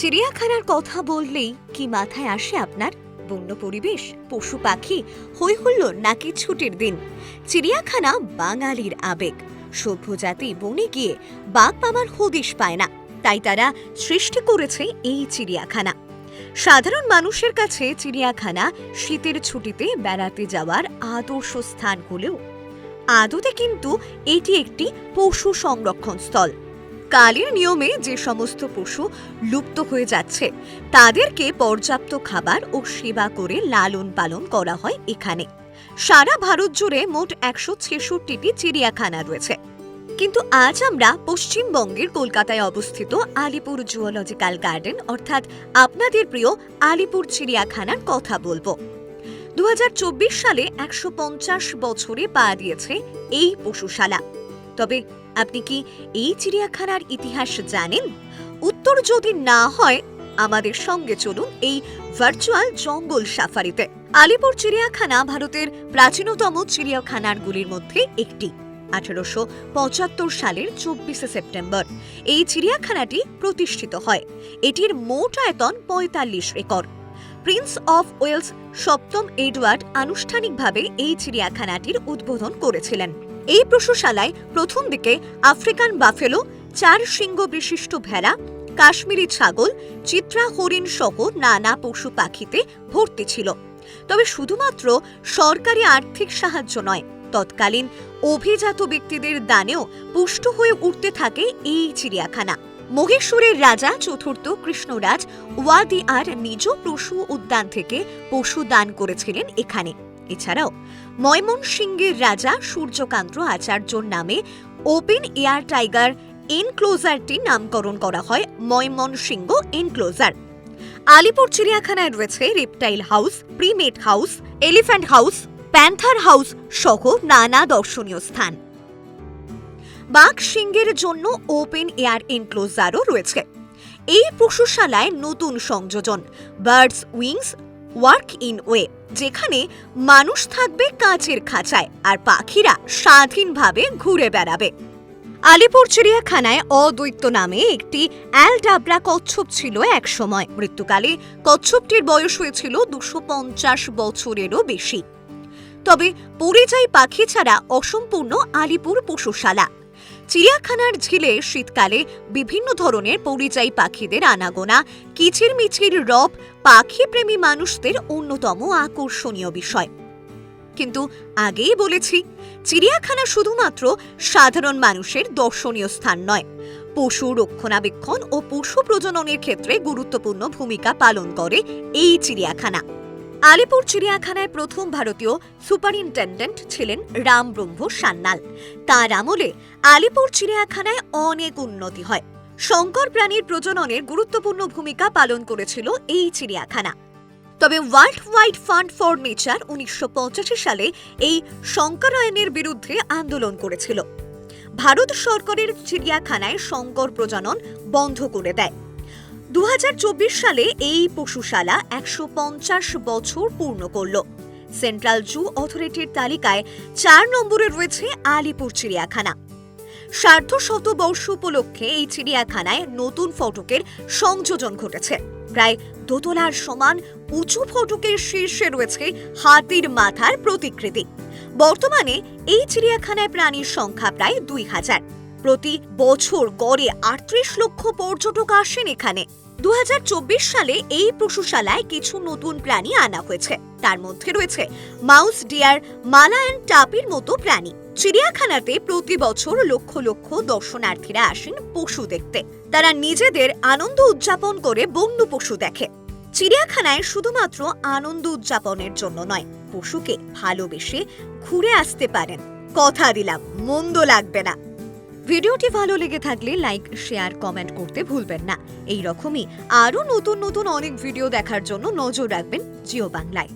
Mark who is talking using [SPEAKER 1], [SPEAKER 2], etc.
[SPEAKER 1] চিড়িয়াখানার কথা বললেই কি মাথায় আসে আপনার? বন্য পরিবেশ, পশু পাখি হৈহুল্লোর নাকি ছুটির দিন? চিড়িয়াখানা বাঙালির আবেগ। সভ্য জাতি বনে গিয়ে বাঘ পাবার হদিশ পায় না, তাই তারা সৃষ্টি করেছে এই চিড়িয়াখানা। সাধারণ মানুষের কাছে চিড়িয়াখানা শীতের ছুটিতে বেড়াতে যাওয়ার আদর্শ স্থান হলেও। আদতে কিন্তু এটি একটি পশু সংরক্ষণ স্থল। কালের নিয়মে যে সমস্ত পশু লুপ্ত হয়ে যাচ্ছে, তাদেরকে পর্যাপ্ত খাবার ও সেবা করে লালন পালন করা হয় এখানে। সারা ভারত জুড়ে মোট একশো ছেষট্টিটি চিড়িয়াখানা রয়েছে। কিন্তু আজ আমরা পশ্চিমবঙ্গের কলকাতায় অবস্থিত আলিপুর জুওলজিক্যাল গার্ডেন, অর্থাৎ আপনাদের প্রিয় আলিপুর চিড়িয়াখানার কথা বলব। দু হাজার চব্বিশ সালে একশো পঞ্চাশ বছরে পা দিয়েছে এই পশুশালা। তবে আপনি কি এই চিড়িয়াখানার ইতিহাস জানেন? উত্তর যদি না হয়, আমাদের সঙ্গে চলুন এই ভার্চুয়াল জঙ্গল সাফারিতে। আলিপুর চিড়িয়াখানা ভারতের প্রাচীনতম চিড়িয়াখানারগুলির মধ্যে একটি, আঠারোশো পঁচাত্তর সালের চব্বিশে সেপ্টেম্বর। এই চিড়িয়াখানাটি প্রতিষ্ঠিত হয়। এটির মোট আয়তন পঁয়তাল্লিশ একর। প্রিন্স অফ ওয়েলস সপ্তম এডওয়ার্ড আনুষ্ঠানিকভাবে এই চিড়িয়াখানাটির উদ্বোধন করেছিলেন। এই পশুশালায় প্রথম দিকে আফ্রিকান বাফেলো, চার শৃঙ্গ বিশিষ্ট ভেড়া, কাশ্মীরি ছাগল, চিত্রা হরিণ সহ নানা পশু পাখিতে ভর্তি ছিল। তবে শুধুমাত্র সরকারি আর্থিক সাহায্য নয়, তৎকালীন অভিজাত ব্যক্তিদের দানেও পুষ্ট হয়ে উঠতে থাকে এই চিড়িয়াখানা। মহেশ্বরের রাজা চতুর্থ কৃষ্ণরাজ ওয়াদি আর নিজ পশু উদ্যান থেকে পশু দান করেছিলেন এখানে। এছাড়াও ময়মনসিংহের রাজা সূর্যকান্ত আচার্যর নামে ওপেন এয়ার টাইগার এনক্লোজারটির নামকরণ করা হয় ময়মনসিংহ এনক্লোজার। আলিপুর চিড়িয়াখানায় রয়েছে reptile house, primate house, elephant house, panther house সহ নানা দর্শনীয় স্থান। বাঘ সিংহের জন্য ওপেন এয়ার এনক্লোজারও রয়েছে। এই পশুশালায় নতুন সংযোজন, birds wings work in way যেখানে মানুষ থাকবে কাঁচের খাঁচায় আর পাখিরা স্বাধীনভাবে ঘুরে বেড়াবে। আলিপুর চিড়িয়াখানায় অদ্বৈত নামে একটি অ্যালডাবরা কচ্ছপ ছিল একসময়। মৃত্যুকালে কচ্ছপটির বয়স হয়েছিল দুশো পঞ্চাশ বছরেরও বেশি। তবে পরিযায়ী পাখি ছাড়া অসম্পূর্ণ আলিপুর পশুশালা। চিড়িয়াখানার ঝিলে শীতকালে বিভিন্ন ধরনের পরিযায়ী পাখিদের আনাগোনা, কিচিরমিচির রব, পাখিপ্রেমী মানুষদের অন্যতম আকর্ষণীয় বিষয়। কিন্তু আগেই বলেছি, চিড়িয়াখানা শুধুমাত্র সাধারণ মানুষের দর্শনীয় স্থান নয়। পশু রক্ষণাবেক্ষণ ও পশু প্রজননের ক্ষেত্রে গুরুত্বপূর্ণ ভূমিকা পালন করে এই চিড়িয়াখানা। আলিপুর চিড়িয়াখানায় প্রথম ভারতীয় সুপারিনটেন্ডেন্ট ছিলেন রাম ব্রহ্ম সান্যাল। তার আমলে আলিপুর চিড়িয়াখানায় অনেক উন্নতি হয়। শঙ্কর প্রাণীর প্রজননের গুরুত্বপূর্ণ ভূমিকা পালন করেছিল এই চিড়িয়াখানা। তবে world wide fund for nature উনিশশো পঁচাশি সালে এই শঙ্করায়নের বিরুদ্ধে আন্দোলন করেছিল। ভারত সরকারের চিড়িয়াখানায় শঙ্কর প্রজনন বন্ধ করে দেয়। দু হাজার চব্বিশ সালে এই পশুশালা একশো পঞ্চাশ বছর পূর্ণ করল। সেন্ট্রাল জু অথরিটির তালিকায় চার নম্বরে রয়েছে আলিপুর চিড়িয়াখানা। সার্ধ শতবর্ষ উপলক্ষে এই চিড়িয়াখানায় নতুন ফটকের সংযোজন ঘটেছে। প্রায় দোতলার সমান উঁচু ফটকের শীর্ষে রয়েছে হাতির মাথার প্রতিকৃতি। বর্তমানে এই চিড়িয়াখানায় প্রাণীর সংখ্যা প্রায় দুই হাজার। প্রতি বছর গড়ে আটত্রিশ লক্ষ পর্যটক আসেন এখানে। দুহাজার চব্বিশ সালে এই পশুশালায় কিছু নতুন প্রাণী আনা হয়েছে। তার মধ্যে রয়েছে মাউস ডিয়ার মালায়ন টাপির মতো প্রাণী। চিড়িয়াখানাতে প্রতি বছর লক্ষ লক্ষ দর্শনার্থীরা আসেন পশু দেখতে। তারা নিজেদের আনন্দ উদযাপন করে বন্য পশু দেখে। চিড়িয়াখানায় শুধুমাত্র আনন্দ উদযাপনের জন্য নয়, পশুকে ভালোবেসে ঘুরে আসতে পারেন। কথা দিলাম, মন্দ লাগবে না। ভিডিওটি ভালো লেগে থাকলে লাইক শেয়ার কমেন্ট করতে ভুলবেন না। এই রকমই আরও নতুন নতুন অনেক ভিডিও দেখার জন্য নজর রাখবেন জিও বাংলায়।